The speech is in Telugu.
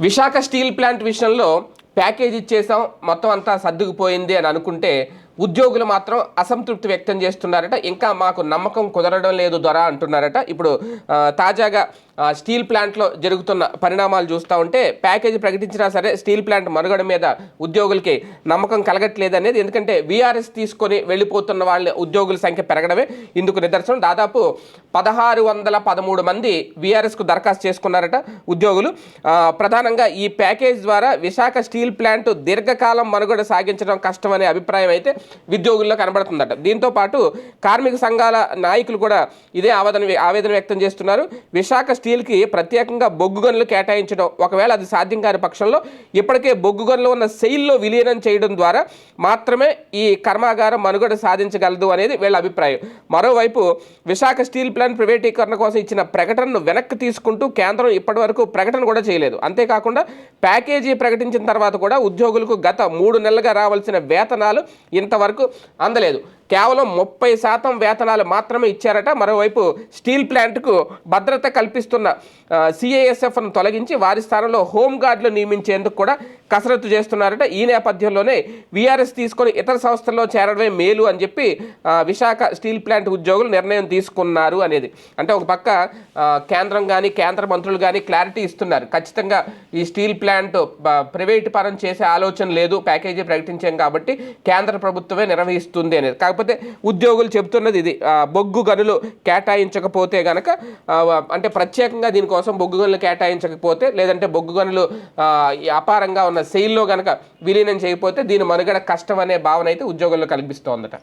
విశాఖ స్టీల్ ప్లాంట్ విషయంలో ప్యాకేజ్ ఇచ్చేసాం మొత్తం అంతా సర్దుకుపోయింది అని అనుకుంటే ఉద్యోగులు మాత్రం అసంతృప్తి వ్యక్తం చేస్తున్నారట. ఇంకా మాకు నమ్మకం కుదరడం లేదు దొర అంటున్నారట. ఇప్పుడు తాజాగా స్టీల్ ప్లాంట్లో జరుగుతున్న పరిణామాలు చూస్తూ ఉంటే ప్యాకేజీ ప్రకటించినా సరే స్టీల్ ప్లాంట్ మనుగడ మీద ఉద్యోగులకి నమ్మకం కలగట్లేదు అనేది. ఎందుకంటే వీఆర్ఎస్ తీసుకొని వెళ్ళిపోతున్న వాళ్ళ ఉద్యోగుల సంఖ్య పెరగడమే ఇందుకు నిదర్శనం. దాదాపు పదహారు వందల పదమూడు మంది వీఆర్ఎస్కు దరఖాస్తు చేసుకున్నారట ఉద్యోగులు. ప్రధానంగా ఈ ప్యాకేజ్ ద్వారా విశాఖ స్టీల్ ప్లాంట్ దీర్ఘకాలం మనుగడ సాగించడం కష్టమనే అభిప్రాయం అయితే ఉద్యోగుల్లో కనబడుతుందట. దీంతో పాటు కార్మిక సంఘాల నాయకులు కూడా ఇదే ఆవేదన ఆవేదన వ్యక్తం చేస్తున్నారు. విశాఖ స్టీల్కి ప్రత్యేకంగా బొగ్గు గనులు కేటాయించడం ఒకవేళ అది సాధ్యం కాని పక్షంలో ఇప్పటికే బొగ్గు గనులు ఉన్న సెయిల్లో విలీనం చేయడం ద్వారా మాత్రమే ఈ కర్మాగారం మనుగడ సాధించగలదు అనేది వీళ్ళ అభిప్రాయం. మరోవైపు విశాఖ స్టీల్ ప్లాంట్ ప్రైవేటీకరణ కోసం ఇచ్చిన ప్రకటనను వెనక్కి తీసుకుంటూ కేంద్రం ఇప్పటివరకు ప్రకటన కూడా చేయలేదు. అంతేకాకుండా ప్యాకేజీ ప్రకటించిన తర్వాత కూడా ఉద్యోగులకు గత మూడు నెలలుగా రావాల్సిన వేతనాలు ఇంత వరకు అందలేదు. కేవలం ముప్పై శాతం వేతనాలు మాత్రమే ఇచ్చారట. మరోవైపు స్టీల్ ప్లాంట్కు భద్రత కల్పిస్తున్న సిఐఎస్ఎఫ్ను తొలగించి వారి స్థానంలో హోంగార్డులు నియమించేందుకు కూడా కసరత్తు చేస్తున్నారట. ఈ నేపథ్యంలోనే వీఆర్ఎస్ తీసుకొని ఇతర సంస్థల్లో చేరడమే మేలు అని చెప్పి విశాఖ స్టీల్ ప్లాంట్ ఉద్యోగులు నిర్ణయం తీసుకున్నారు అనేది. అంటే ఒక పక్క కేంద్రం కానీ కేంద్ర మంత్రులు కానీ క్లారిటీ ఇస్తున్నారు. ఖచ్చితంగా ఈ స్టీల్ ప్లాంట్ ప్రైవేట్ పరం చేసే ఆలోచన లేదు. ప్యాకేజీ ప్రకటించాం కాబట్టి కేంద్ర ప్రభుత్వమే నిర్వహిస్తుంది అనేది. కాకపోతే ఉద్యోగులు చెబుతున్నది ఇది. బొగ్గు గనులు కేటాయించకపోతే గనక అంటే ప్రత్యేకంగా దీనికోసం బొగ్గు గనులు కేటాయించకపోతే లేదంటే బొగ్గు గనులు అపారంగా ఉన్న సెయిల్లో గనక విలీనం చేయకపోతే దీని మనుగడ కష్టం అనే భావన అయితే ఉద్యోగుల్లో కల్పిస్తోందట